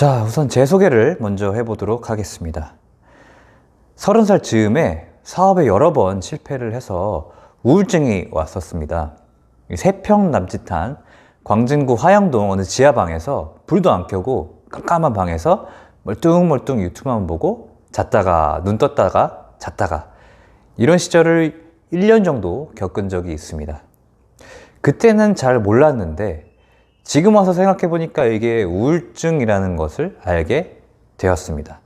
자, 우선 제 소개를 먼저 해보도록 하겠습니다. 서른 살 즈음에 사업에 여러 번 실패를 해서 우울증이 왔었습니다. 세 평 남짓한 광진구 화양동 어느 지하방에서 불도 안 켜고 깜깜한 방에서 멀뚱멀뚱 유튜브만 보고 잤다가 눈 떴다가 잤다가 이런 시절을 1년 정도 겪은 적이 있습니다. 그때는 잘 몰랐는데 지금 와서 생각해 보니까 이게 우울증이라는 것을 알게 되었습니다.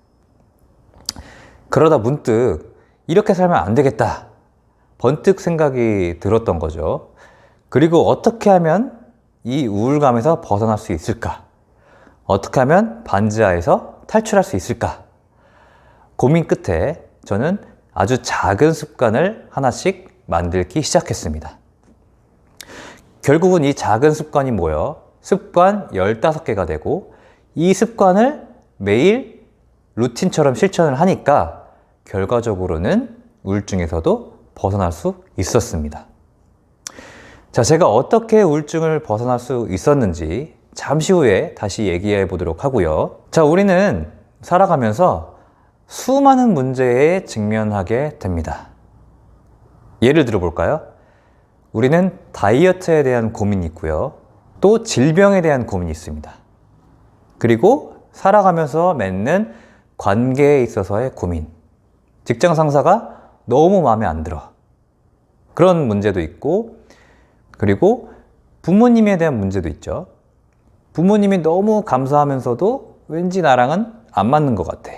그러다 문득 이렇게 살면 안 되겠다. 번뜩 생각이 들었던 거죠. 그리고 어떻게 하면 이 우울감에서 벗어날 수 있을까? 어떻게 하면 반지하에서 탈출할 수 있을까? 고민 끝에 저는 아주 작은 습관을 하나씩 만들기 시작했습니다. 결국은 이 작은 습관이 모여 습관 15개가 되고 이 습관을 매일 루틴처럼 실천을 하니까 결과적으로는 우울증에서도 벗어날 수 있었습니다. 자, 제가 어떻게 우울증을 벗어날 수 있었는지 잠시 후에 다시 얘기해 보도록 하고요. 자, 우리는 살아가면서 수많은 문제에 직면하게 됩니다. 예를 들어 볼까요? 우리는 다이어트에 대한 고민이 있고요. 또 질병에 대한 고민이 있습니다. 그리고 살아가면서 맺는 관계에 있어서의 고민. 직장 상사가 너무 마음에 안 들어. 그런 문제도 있고, 그리고 부모님에 대한 문제도 있죠. 부모님이 너무 감사하면서도 왠지 나랑은 안 맞는 것 같아.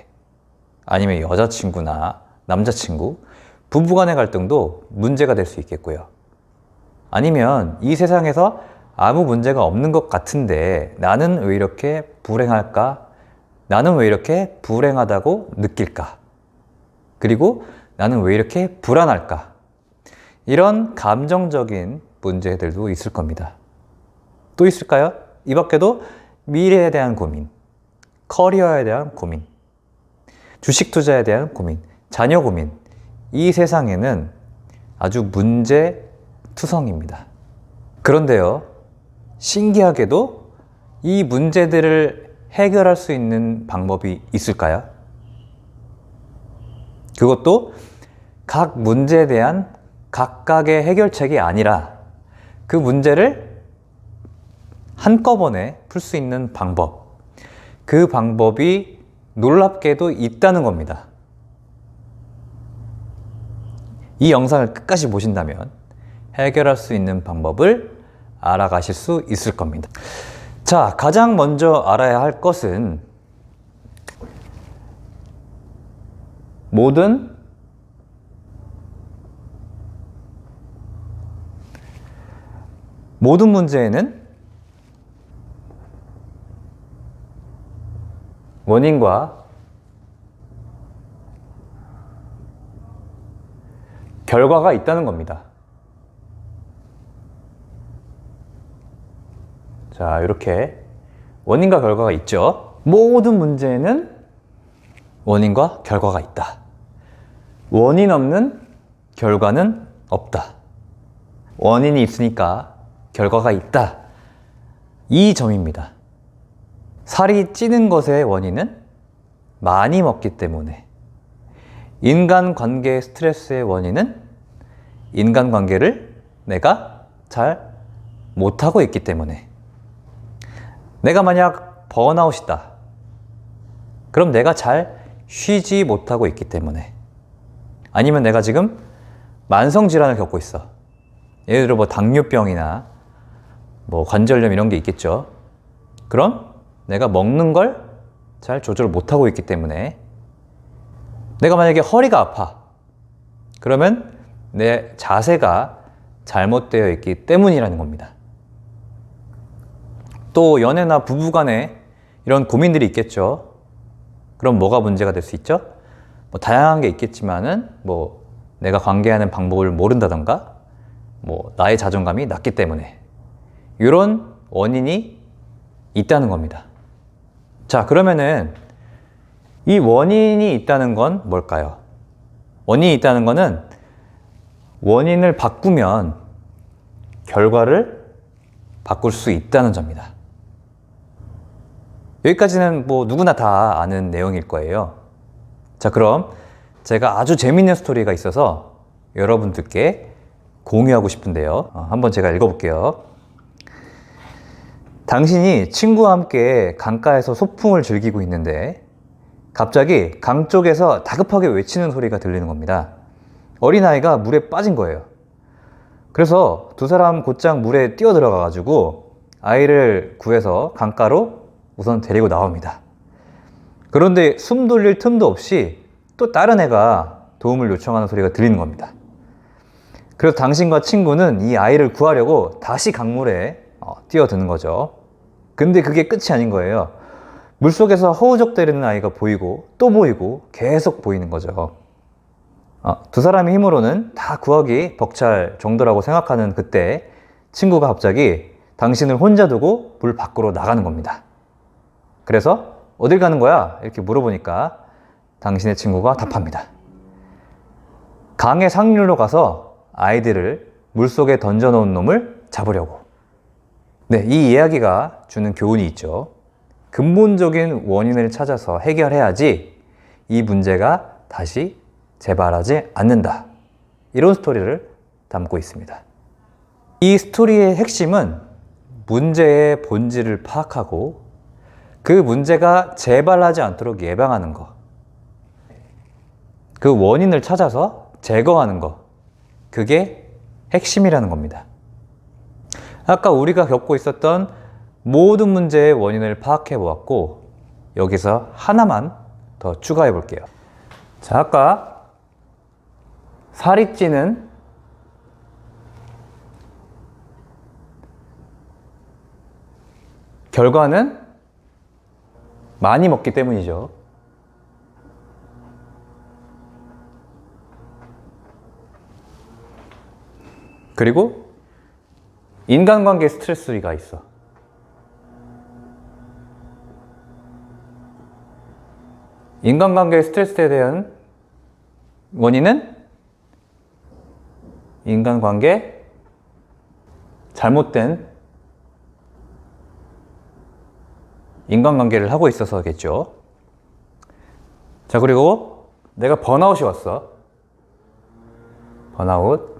아니면 여자친구나 남자친구, 부부 간의 갈등도 문제가 될 수 있겠고요. 아니면 이 세상에서 아무 문제가 없는 것 같은데 나는 왜 이렇게 불행할까? 나는 왜 이렇게 불행하다고 느낄까? 그리고 나는 왜 이렇게 불안할까? 이런 감정적인 문제들도 있을 겁니다. 또 있을까요? 이 밖에도 미래에 대한 고민, 커리어에 대한 고민, 주식 투자에 대한 고민, 자녀 고민. 이 세상에는 아주 문제 투성입니다. 그런데요, 신기하게도 이 문제들을 해결할 수 있는 방법이 있을까요? 그것도 각 문제에 대한 각각의 해결책이 아니라 그 문제를 한꺼번에 풀 수 있는 방법. 그 방법이 놀랍게도 있다는 겁니다. 이 영상을 끝까지 보신다면 해결할 수 있는 방법을 알아가실 수 있을 겁니다. 자, 가장 먼저 알아야 할 것은 모든 모든 문제에는 원인과 결과가 있다는 겁니다. 자, 이렇게 원인과 결과가 있죠. 모든 문제에는 원인과 결과가 있다. 원인 없는 결과는 없다. 원인이 있으니까 결과가 있다. 이 점입니다. 살이 찌는 것의 원인은 많이 먹기 때문에 인간 관계 스트레스의 원인은 인간 관계를 내가 잘 못하고 있기 때문에 내가 만약 번아웃이다. 그럼 내가 잘 쉬지 못하고 있기 때문에 아니면 내가 지금 만성 질환을 겪고 있어. 예를 들어 뭐 당뇨병이나 뭐 관절염 이런 게 있겠죠. 그럼 내가 먹는 걸 잘 조절 못하고 있기 때문에 내가 만약에 허리가 아파. 그러면 내 자세가 잘못되어 있기 때문이라는 겁니다. 또 연애나 부부 간에 이런 고민들이 있겠죠. 그럼 뭐가 문제가 될 수 있죠? 뭐 다양한 게 있겠지만은 뭐 내가 관계하는 방법을 모른다던가 뭐 나의 자존감이 낮기 때문에 이런 원인이 있다는 겁니다. 자, 그러면은 이 원인이 있다는 건 뭘까요? 원인이 있다는 거는 원인을 바꾸면 결과를 바꿀 수 있다는 점입니다. 여기까지는 뭐 누구나 다 아는 내용일 거예요. 자, 그럼 제가 아주 재밌는 스토리가 있어서 여러분들께 공유하고 싶은데요. 어, 한번 제가 읽어볼게요. 당신이 친구와 함께 강가에서 소풍을 즐기고 있는데 갑자기 강 쪽에서 다급하게 외치는 소리가 들리는 겁니다. 어린아이가 물에 빠진 거예요. 그래서 두 사람 곧장 물에 뛰어들어가 가지고 아이를 구해서 강가로 우선 데리고 나옵니다. 그런데 숨 돌릴 틈도 없이 또 다른 애가 도움을 요청하는 소리가 들리는 겁니다. 그래서 당신과 친구는 이 아이를 구하려고 다시 강물에 어, 뛰어드는 거죠. 근데 그게 끝이 아닌 거예요. 물속에서 허우적대는 아이가 보이고 또 보이고 계속 보이는 거죠. 어, 두 사람의 힘으로는 다 구하기 벅찰 정도라고 생각하는 그때 친구가 갑자기 당신을 혼자 두고 물 밖으로 나가는 겁니다. 그래서 어딜 가는 거야? 이렇게 물어보니까 당신의 친구가 답합니다. 강의 상류로 가서 아이들을 물속에 던져놓은 놈을 잡으려고. 네, 이 이야기가 주는 교훈이 있죠. 근본적인 원인을 찾아서 해결해야지 이 문제가 다시 재발하지 않는다. 이런 스토리를 담고 있습니다. 이 스토리의 핵심은 문제의 본질을 파악하고 그 문제가 재발하지 않도록 예방하는 것. 그 원인을 찾아서 제거하는 것. 그게 핵심이라는 겁니다. 아까 우리가 겪고 있었던 모든 문제의 원인을 파악해 보았고, 여기서 하나만 더 추가해 볼게요. 자, 아까 살이 찌는 결과는 많이 먹기 때문이죠. 그리고 인간관계 스트레스가 있어. 인간관계 스트레스에 대한 원인은 인간관계 잘못된 인간관계를 하고 있어서겠죠. 자, 그리고 내가 번아웃이 왔어. 번아웃.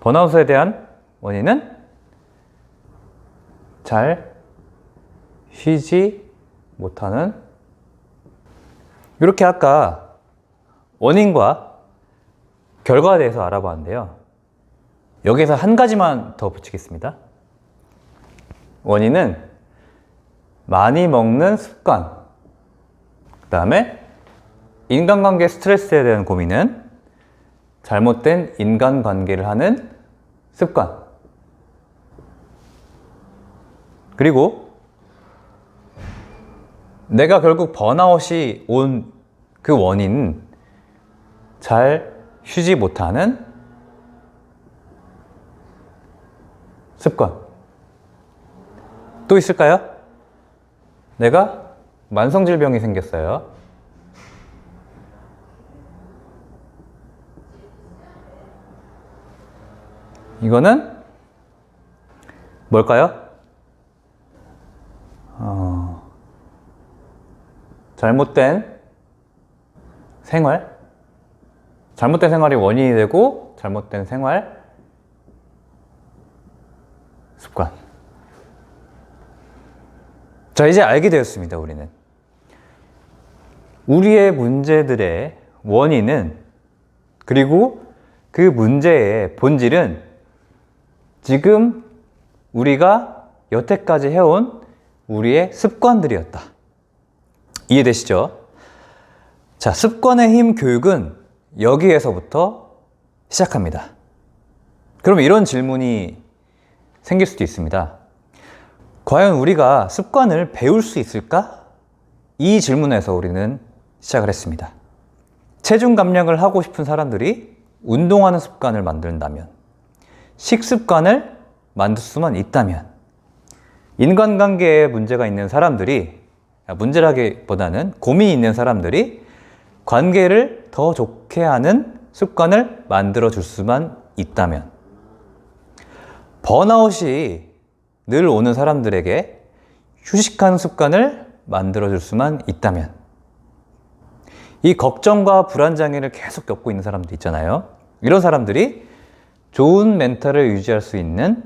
번아웃에 대한 원인은 잘 쉬지 못하는 이렇게 아까 원인과 결과에 대해서 알아봤는데요. 여기서 한 가지만 더 붙이겠습니다. 원인은 많이 먹는 습관. 그 다음에 인간관계 스트레스에 대한 고민은 잘못된 인간관계를 하는 습관. 그리고 내가 결국 번아웃이 온 그 원인, 잘 쉬지 못하는 습관. 또 있을까요? 내가 만성질병이 생겼어요. 이거는 뭘까요? 어, 잘못된 생활? 잘못된 생활이 원인이 되고 잘못된 생활 습관. 자, 이제 알게 되었습니다, 우리는. 우리의 문제들의 원인은, 그리고 그 문제의 본질은 지금 우리가 여태까지 해온 우리의 습관들이었다. 이해되시죠? 자, 습관의 힘 교육은 여기에서부터 시작합니다. 그럼 이런 질문이 생길 수도 있습니다. 과연 우리가 습관을 배울 수 있을까? 이 질문에서 우리는 시작을 했습니다. 체중 감량을 하고 싶은 사람들이 운동하는 습관을 만든다면, 식습관을 만들 수만 있다면, 인간관계에 문제가 있는 사람들이, 아, 문제라기보다는 고민이 있는 사람들이 관계를 더 좋게 하는 습관을 만들어 줄 수만 있다면, 번아웃이 늘 오는 사람들에게 휴식하는 습관을 만들어줄 수만 있다면 이 걱정과 불안 장애를 계속 겪고 있는 사람들 있잖아요. 이런 사람들이 좋은 멘탈을 유지할 수 있는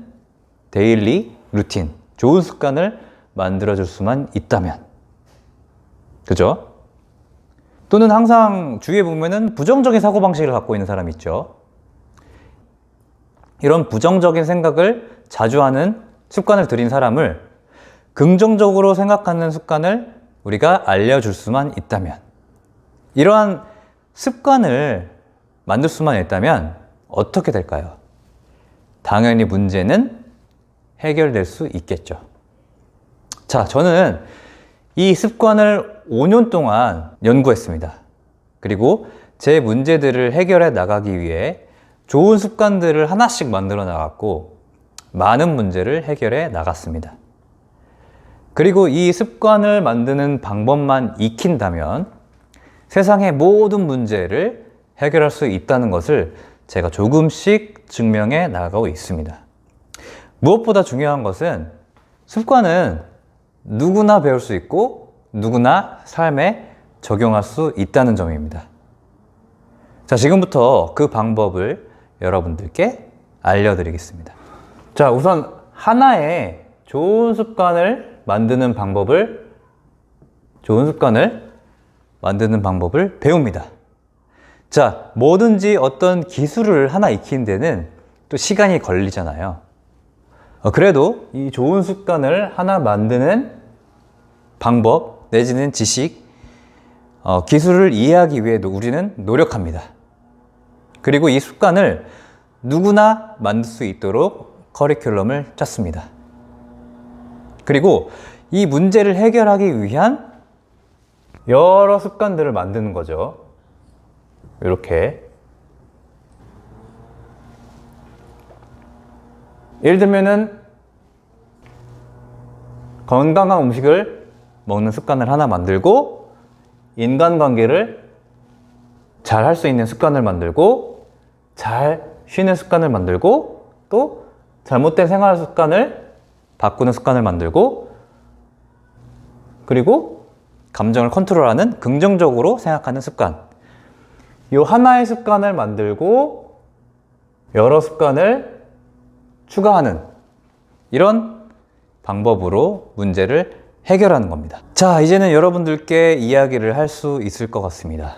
데일리 루틴, 좋은 습관을 만들어줄 수만 있다면. 그죠? 또는 항상 주위에 보면은 부정적인 사고방식을 갖고 있는 사람이 있죠. 이런 부정적인 생각을 자주 하는 습관을 들인 사람을 긍정적으로 생각하는 습관을 우리가 알려줄 수만 있다면 이러한 습관을 만들 수만 있다면 어떻게 될까요? 당연히 문제는 해결될 수 있겠죠. 자, 저는 이 습관을 5년 동안 연구했습니다. 그리고 제 문제들을 해결해 나가기 위해 좋은 습관들을 하나씩 만들어 나갔고 많은 문제를 해결해 나갔습니다. 그리고 이 습관을 만드는 방법만 익힌다면 세상의 모든 문제를 해결할 수 있다는 것을 제가 조금씩 증명해 나가고 있습니다. 무엇보다 중요한 것은 습관은 누구나 배울 수 있고 누구나 삶에 적용할 수 있다는 점입니다. 자, 지금부터 그 방법을 여러분들께 알려드리겠습니다. 자, 우선 하나의 좋은 습관을 만드는 방법을 좋은 습관을 만드는 방법을 배웁니다. 자, 뭐든지 어떤 기술을 하나 익히는 데는 또 시간이 걸리잖아요. 어, 그래도 이 좋은 습관을 하나 만드는 방법 내지는 지식, 어, 기술을 이해하기 위해도 우리는 노력합니다. 그리고 이 습관을 누구나 만들 수 있도록 커리큘럼을 짰습니다. 그리고 이 문제를 해결하기 위한 여러 습관들을 만드는 거죠. 이렇게. 예를 들면은 건강한 음식을 먹는 습관을 하나 만들고 인간관계를 잘 할 수 있는 습관을 만들고 잘 쉬는 습관을 만들고 또 잘못된 생활 습관을 바꾸는 습관을 만들고 그리고 감정을 컨트롤하는 긍정적으로 생각하는 습관. 이 하나의 습관을 만들고 여러 습관을 추가하는 이런 방법으로 문제를 해결하는 겁니다. 자, 이제는 여러분들께 이야기를 할 수 있을 것 같습니다.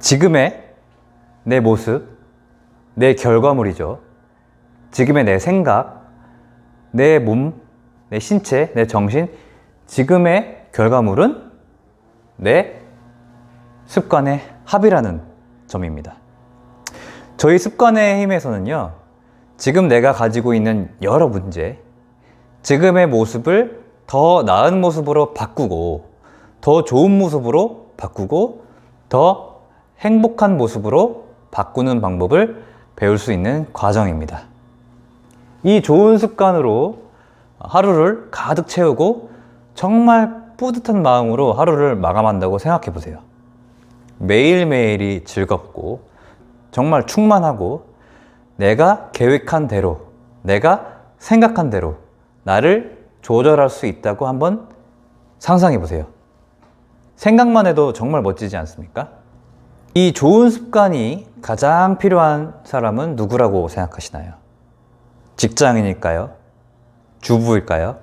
지금의 내 모습, 내 결과물이죠. 지금의 내 생각, 내 몸, 내 신체, 내 정신, 지금의 결과물은 내 습관의 합이라는 점입니다. 저희 습관의 힘에서는요, 지금 내가 가지고 있는 여러 문제, 지금의 모습을 더 나은 모습으로 바꾸고, 더 좋은 모습으로 바꾸고, 더 행복한 모습으로 바꾸는 방법을 배울 수 있는 과정입니다. 이 좋은 습관으로 하루를 가득 채우고 정말 뿌듯한 마음으로 하루를 마감한다고 생각해 보세요. 매일매일이 즐겁고 정말 충만하고 내가 계획한 대로, 내가 생각한 대로 나를 조절할 수 있다고 한번 상상해 보세요. 생각만 해도 정말 멋지지 않습니까? 이 좋은 습관이 가장 필요한 사람은 누구라고 생각하시나요? 직장인일까요? 주부일까요?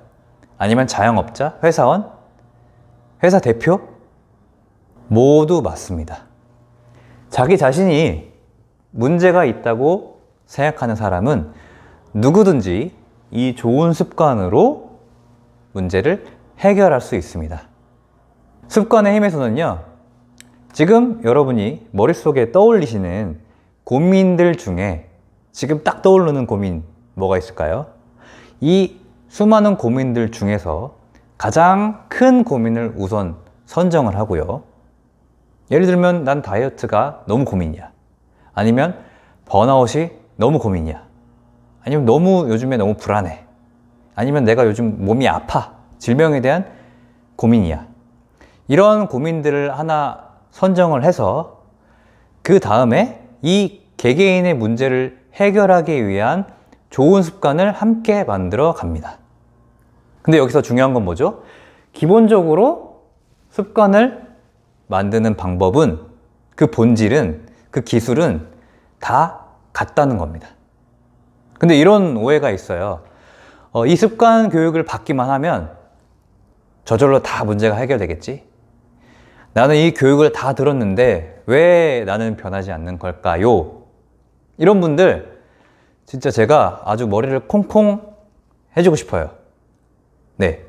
아니면 자영업자? 회사원? 회사 대표? 모두 맞습니다. 자기 자신이 문제가 있다고 생각하는 사람은 누구든지 이 좋은 습관으로 문제를 해결할 수 있습니다. 습관의 힘에서는요, 지금 여러분이 머릿속에 떠올리시는 고민들 중에 지금 딱 떠오르는 고민 뭐가 있을까요? 이 수많은 고민들 중에서 가장 큰 고민을 우선 선정을 하고요. 예를 들면 난 다이어트가 너무 고민이야. 아니면 번아웃이 너무 고민이야. 아니면 너무 요즘에 너무 불안해. 아니면 내가 요즘 몸이 아파. 질병에 대한 고민이야. 이런 고민들을 하나 선정을 해서 그 다음에 이 개개인의 문제를 해결하기 위한 좋은 습관을 함께 만들어 갑니다. 근데 여기서 중요한 건 뭐죠? 기본적으로 습관을 만드는 방법은 그 본질은 그 기술은 다 같다는 겁니다. 근데 이런 오해가 있어요. 어, 이 습관 교육을 받기만 하면 저절로 다 문제가 해결되겠지? 나는 이 교육을 다 들었는데 왜 나는 변하지 않는 걸까요? 이런 분들 진짜 제가 아주 머리를 콩콩 해주고 싶어요. 네.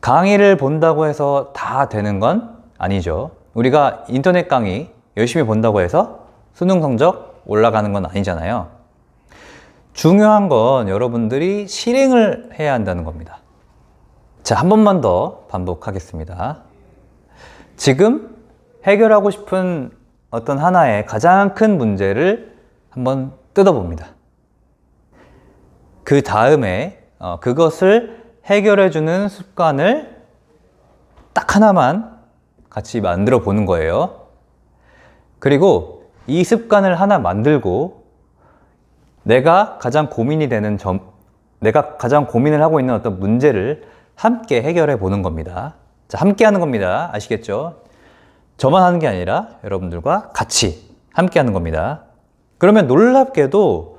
강의를 본다고 해서 다 되는 건 아니죠. 우리가 인터넷 강의 열심히 본다고 해서 수능 성적 올라가는 건 아니잖아요. 중요한 건 여러분들이 실행을 해야 한다는 겁니다. 자, 한 번만 더 반복하겠습니다. 지금 해결하고 싶은 어떤 하나의 가장 큰 문제를 한번 뜯어봅니다. 그 다음에 어, 그것을 해결해주는 습관을 딱 하나만 같이 만들어 보는 거예요. 그리고 이 습관을 하나 만들고 내가 가장 고민이 되는 점, 내가 가장 고민을 하고 있는 어떤 문제를 함께 해결해 보는 겁니다. 자, 함께 하는 겁니다. 아시겠죠? 저만 하는 게 아니라 여러분들과 같이 함께 하는 겁니다. 그러면 놀랍게도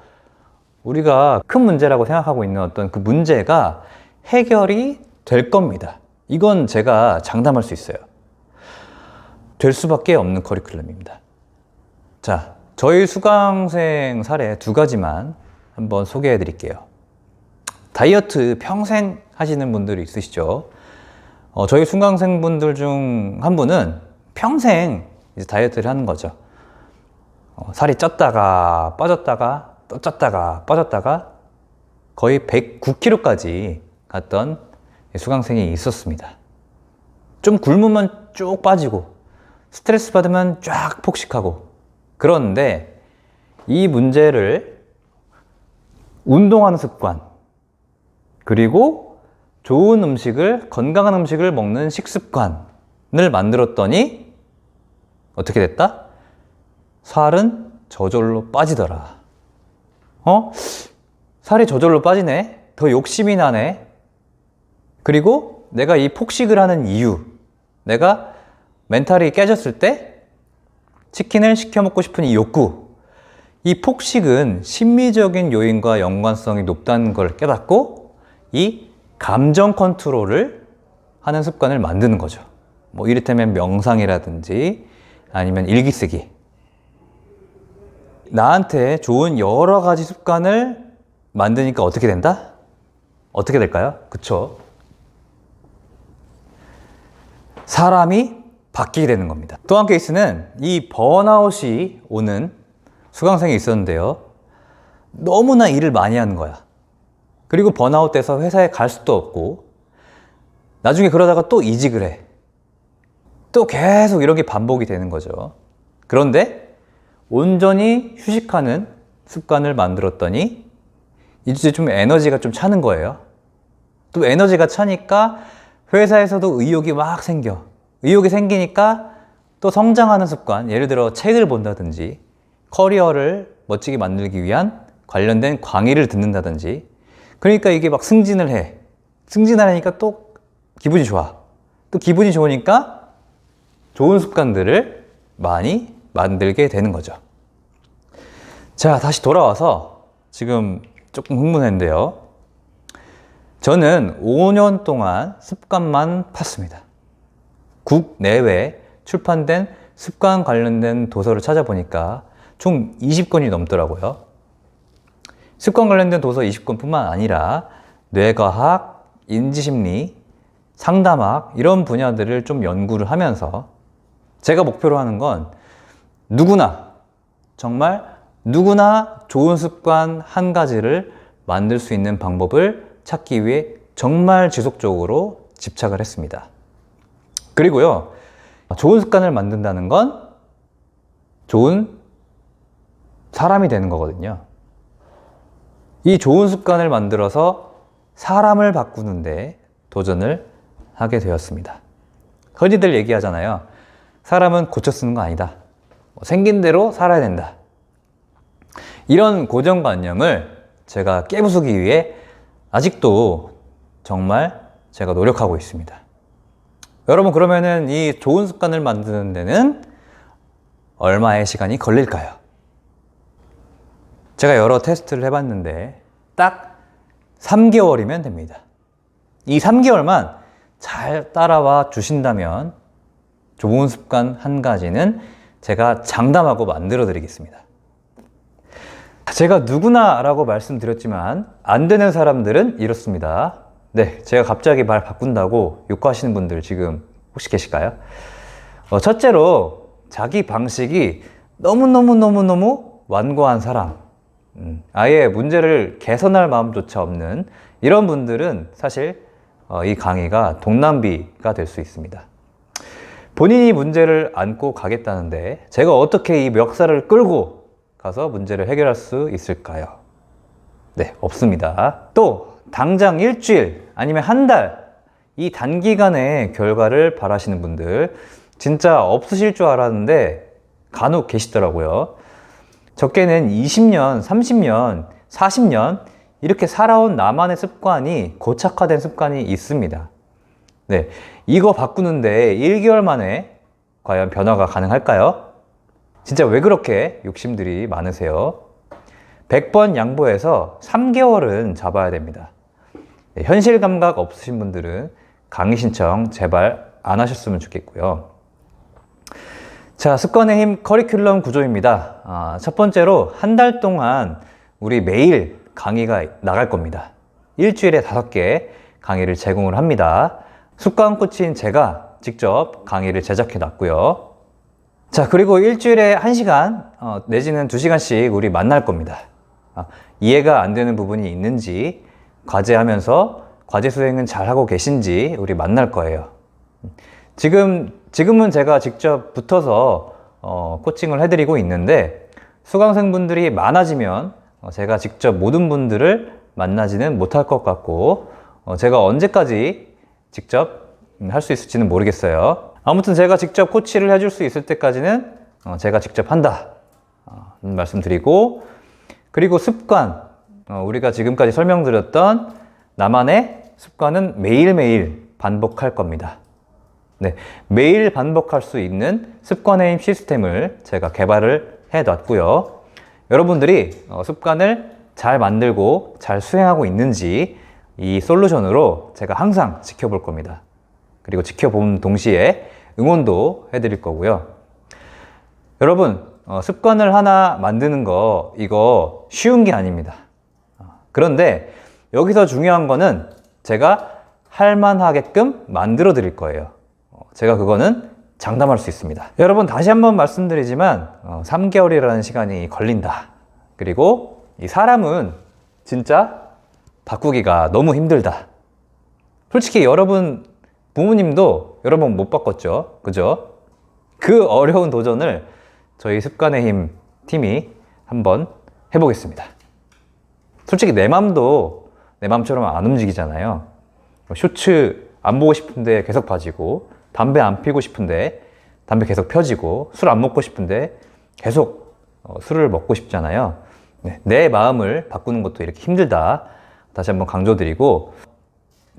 우리가 큰 문제라고 생각하고 있는 어떤 그 문제가 해결이 될 겁니다. 이건 제가 장담할 수 있어요. 될 수밖에 없는 커리큘럼입니다. 자, 저희 수강생 사례 두 가지만 한번 소개해 드릴게요. 다이어트 평생 하시는 분들이 있으시죠? 어, 저희 수강생분들 중 한 분은 평생 다이어트를 하는 거죠. 어, 살이 쪘다가 빠졌다가 또 쪘다가 빠졌다가 거의 109kg까지 갔던 수강생이 있었습니다. 좀 굶으면 쭉 빠지고 스트레스 받으면 쫙 폭식하고 그런데 이 문제를 운동하는 습관 그리고 좋은 음식을 건강한 음식을 먹는 식습관을 만들었더니 어떻게 됐다? 살은 저절로 빠지더라. 어? 살이 저절로 빠지네? 더 욕심이 나네? 그리고 내가 이 폭식을 하는 이유, 내가 멘탈이 깨졌을 때 치킨을 시켜 먹고 싶은 이 욕구, 이 폭식은 심리적인 요인과 연관성이 높다는 걸 깨닫고 이 감정 컨트롤을 하는 습관을 만드는 거죠. 뭐 이를테면 명상이라든지 아니면 일기 쓰기. 나한테 좋은 여러 가지 습관을 만드니까 어떻게 된다? 어떻게 될까요? 그쵸? 사람이 바뀌게 되는 겁니다. 또 한 케이스는 이 번아웃이 오는 수강생이 있었는데요. 너무나 일을 많이 하는 거야. 그리고 번아웃 돼서 회사에 갈 수도 없고, 나중에 그러다가 또 이직을 해. 또 계속 이런 게 반복이 되는 거죠. 그런데 온전히 휴식하는 습관을 만들었더니 이제 좀 에너지가 좀 차는 거예요. 또 에너지가 차니까 회사에서도 의욕이 막 생겨. 의욕이 생기니까 또 성장하는 습관, 예를 들어 책을 본다든지 커리어를 멋지게 만들기 위한 관련된 강의를 듣는다든지 그러니까 이게 막 승진을 해. 승진하니까 또 기분이 좋아. 또 기분이 좋으니까 좋은 습관들을 많이 만들게 되는 거죠. 자, 다시 돌아와서 지금 조금 흥분했는데요. 저는 5년 동안 습관만 팠습니다. 국내외 출판된 습관 관련된 도서를 찾아보니까 총 20권이 넘더라고요. 습관 관련된 도서 20권뿐만 아니라 뇌과학, 인지심리, 상담학 이런 분야들을 좀 연구를 하면서 제가 목표로 하는 건 누구나 정말 누구나 좋은 습관 한 가지를 만들 수 있는 방법을 찾기 위해 정말 지속적으로 집착을 했습니다. 그리고요, 좋은 습관을 만든다는 건 좋은 사람이 되는 거거든요. 이 좋은 습관을 만들어서 사람을 바꾸는데 도전을 하게 되었습니다. 흔히들 얘기하잖아요. 사람은 고쳐 쓰는 거 아니다. 뭐 생긴 대로 살아야 된다. 이런 고정관념을 제가 깨부수기 위해 아직도 정말 제가 노력하고 있습니다. 여러분, 그러면은 이 좋은 습관을 만드는 데는 얼마의 시간이 걸릴까요? 제가 여러 테스트를 해봤는데 딱 3개월이면 됩니다. 이 3개월만 잘 따라와 주신다면 좋은 습관 한 가지는 제가 장담하고 만들어 드리겠습니다. 제가 누구나 라고 말씀드렸지만 안 되는 사람들은 이렇습니다. 네, 제가 갑자기 말 바꾼다고 욕하시는 분들 지금 혹시 계실까요? 어, 첫째로 자기 방식이 너무너무너무너무 완고한 사람, 음, 아예 문제를 개선할 마음조차 없는 이런 분들은 사실 어, 이 강의가 동남비가 될 수 있습니다. 본인이 문제를 안고 가겠다는데 제가 어떻게 이 멱살을 끌고 가서 문제를 해결할 수 있을까요? 네, 없습니다. 또 당장 일주일 아니면 한 달 이 단기간에 결과를 바라시는 분들 진짜 없으실 줄 알았는데 간혹 계시더라고요. 적게는 20년, 30년, 40년 이렇게 살아온 나만의 습관이 고착화된 습관이 있습니다. 네. 이거 바꾸는데 1개월 만에 과연 변화가 가능할까요? 진짜 왜 그렇게 욕심들이 많으세요? 100번 양보해서 3개월은 잡아야 됩니다. 네, 현실 감각 없으신 분들은 강의 신청 제발 안 하셨으면 좋겠고요. 자, 습관의 힘 커리큘럼 구조입니다. 아, 첫 번째로 한 달 동안 우리 매일 강의가 나갈 겁니다. 일주일에 다섯 개 강의를 제공을 합니다. 습관 코치인 제가 직접 강의를 제작해 놨고요. 자, 그리고 일주일에 한시간 어, 내지는 두시간씩 우리 만날 겁니다. 아, 이해가 안 되는 부분이 있는지, 과제하면서 과제 수행은 잘 하고 계신지 우리 만날 거예요. 지금, 지금은 제가 직접 붙어서 어, 코칭을 해드리고 있는데, 수강생분들이 많아지면 어, 제가 직접 모든 분들을 만나지는 못할 것 같고, 어, 제가 언제까지 직접 할 수 있을지는 모르겠어요. 아무튼 제가 직접 코치를 해줄 수 있을 때까지는 어, 제가 직접 한다. 어, 말씀드리고, 그리고 습관. 어, 우리가 지금까지 설명드렸던 나만의 습관은 매일매일 반복할 겁니다. 네, 매일 반복할 수 있는 습관의 힘 시스템을 제가 개발을 해 놨고요. 여러분들이 어, 습관을 잘 만들고 잘 수행하고 있는지 이 솔루션으로 제가 항상 지켜볼 겁니다. 그리고 지켜본 동시에 응원도 해드릴 거고요. 여러분, 어, 습관을 하나 만드는 거, 이거 쉬운 게 아닙니다. 어, 그런데 여기서 중요한 거는 제가 할 만하게끔 만들어 드릴 거예요. 어, 제가 그거는 장담할 수 있습니다. 여러분, 다시 한번 말씀드리지만, 어, 3개월이라는 시간이 걸린다. 그리고 이 사람은 진짜 바꾸기가 너무 힘들다. 솔직히 여러분 부모님도 여러 번 못 바꿨죠. 그죠? 그 어려운 도전을 저희 습관의 힘 팀이 한번 해보겠습니다. 솔직히 내 맘도 내 맘처럼 안 움직이잖아요. 쇼츠 안 보고 싶은데 계속 봐지고, 담배 안 피고 싶은데 담배 계속 펴지고, 술 안 먹고 싶은데 계속 어, 술을 먹고 싶잖아요. 네, 내 마음을 바꾸는 것도 이렇게 힘들다. 다시 한번 강조드리고,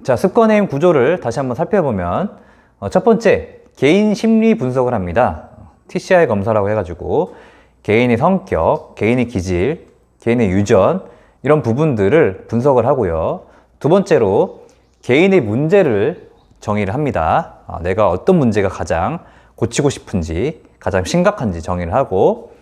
자, 습관의 힘 구조를 다시 한번 살펴보면, 어, 첫 번째, 개인 심리 분석을 합니다. TCI 검사라고 해가지고, 개인의 성격, 개인의 기질, 개인의 유전, 이런 부분들을 분석을 하고요. 두 번째로, 개인의 문제를 정의를 합니다. 아, 내가 어떤 문제가 가장 고치고 싶은지, 가장 심각한지 정의를 하고,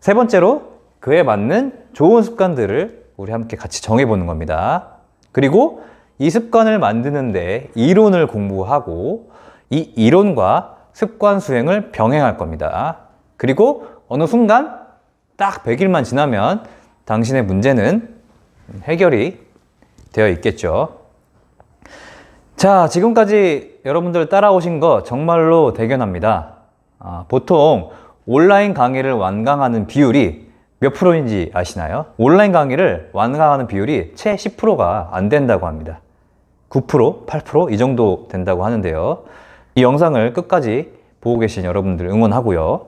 세 번째로, 그에 맞는 좋은 습관들을 우리 함께 같이 정해보는 겁니다. 그리고 이 습관을 만드는데 이론을 공부하고 이 이론과 습관 수행을 병행할 겁니다. 그리고 어느 순간 딱 100일만 지나면 당신의 문제는 해결이 되어 있겠죠. 자, 지금까지 여러분들 따라오신 거 정말로 대견합니다. 아, 보통 온라인 강의를 완강하는 비율이 몇 프로인지 아시나요? 온라인 강의를 완강하는 비율이 채 10%가 안 된다고 합니다. 9%, 8%이 정도 된다고 하는데요. 이 영상을 끝까지 보고 계신 여러분들 응원하고요.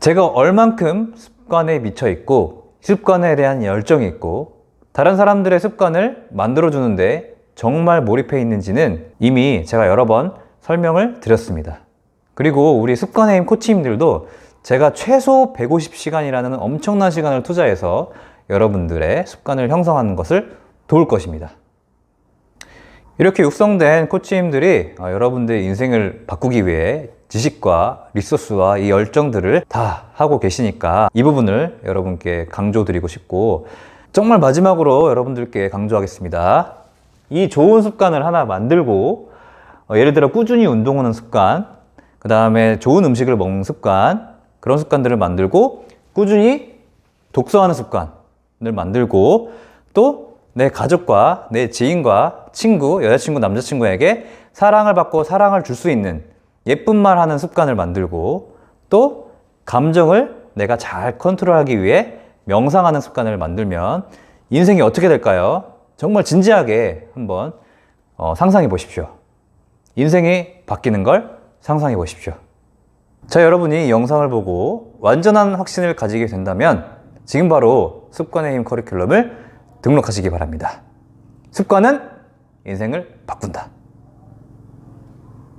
제가 얼만큼 습관에 미쳐 있고 습관에 대한 열정이 있고 다른 사람들의 습관을 만들어 주는데 정말 몰입해 있는지는 이미 제가 여러 번 설명을 드렸습니다. 그리고 우리 습관의 힘 코치님들도 제가 최소 150시간이라는 엄청난 시간을 투자해서 여러분들의 습관을 형성하는 것을 도울 것입니다. 이렇게 육성된 코치님들이 아, 여러분들의 인생을 바꾸기 위해 지식과 리소스와 이 열정들을 다 하고 계시니까 이 부분을 여러분께 강조드리고 싶고 정말 마지막으로 여러분들께 강조하겠습니다. 이 좋은 습관을 하나 만들고 어, 예를 들어 꾸준히 운동하는 습관, 그 다음에 좋은 음식을 먹는 습관, 그런 습관들을 만들고 꾸준히 독서하는 습관을 만들고 또 내 가족과 내 지인과 친구, 여자친구, 남자친구에게 사랑을 받고 사랑을 줄 수 있는 예쁜 말 하는 습관을 만들고 또 감정을 내가 잘 컨트롤하기 위해 명상하는 습관을 만들면 인생이 어떻게 될까요? 정말 진지하게 한번 어, 상상해 보십시오. 인생이 바뀌는 걸 상상해 보십시오. 자, 여러분이 이 영상을 보고 완전한 확신을 가지게 된다면 지금 바로 습관의 힘 커리큘럼을 등록하시기 바랍니다. 습관은 인생을 바꾼다.